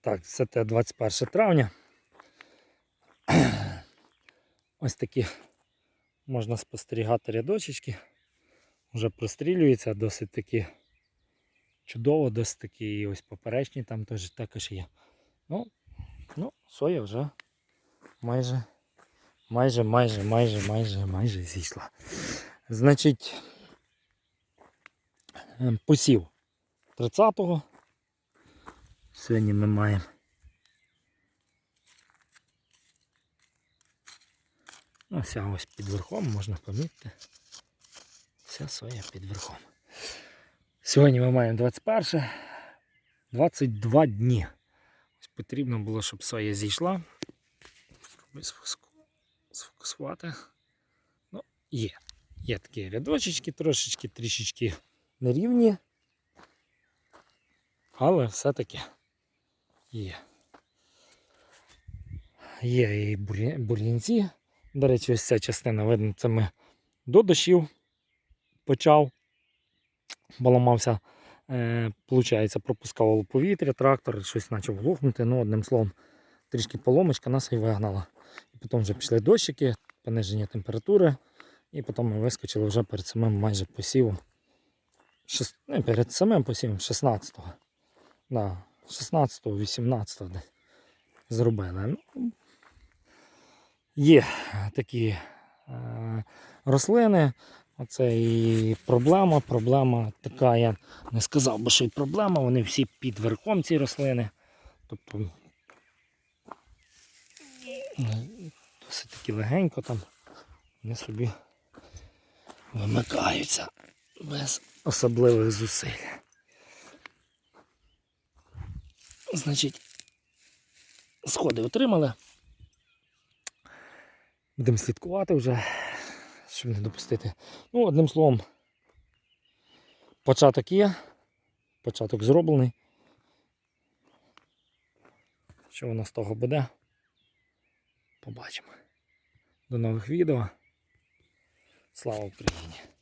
Так, це те 21 травня. Ось такі можна спостерігати рядочечки. Вже прострілюється досить таки чудово, досить такі ось поперечні там теж також є. Ну, ну, соя вже майже, майже, майже, майже, майже, майже зійшла. Значить, ем, посів 30-го. Сьогодні ми маємо. Ну, вся ось під верхом, можна помітити. Вся соя під верхом. Сьогодні ми маємо 21, 22 дні. Ось потрібно було, щоб соя зійшла. Сфокусувати. Ну, є. Є такі рядочечки, трошечки, трішечки нерівні. Але все-таки є. Є і бур'я- бур'янці. До речі, ось ця частина видно, це ми до дощів почав. Поламався, е, получається, пропускало повітря, трактор, щось почав глухнути. Ну, одним словом, трішки поломочка нас і вигнала. І потім вже пішли дощики, пониження температури. І потім ми вискочили вже перед самим майже посівом. Шест... Не, перед самим посівом 16-го. Да, 16-го, 18-го десь зробили. Ну, є такі е, рослини. Оце і проблема. Проблема така, я не сказав би, що і проблема. Вони всі під верхом ці рослини. Тобто е, досить таки легенько там вони собі вимикаються без особливих зусиль. Значить, сходи отримали. Будемо слідкувати вже, щоб не допустити. Ну, одним словом, початок є, початок зроблений. Що воно з того буде? Побачимо. До нових відео. Слава Україні!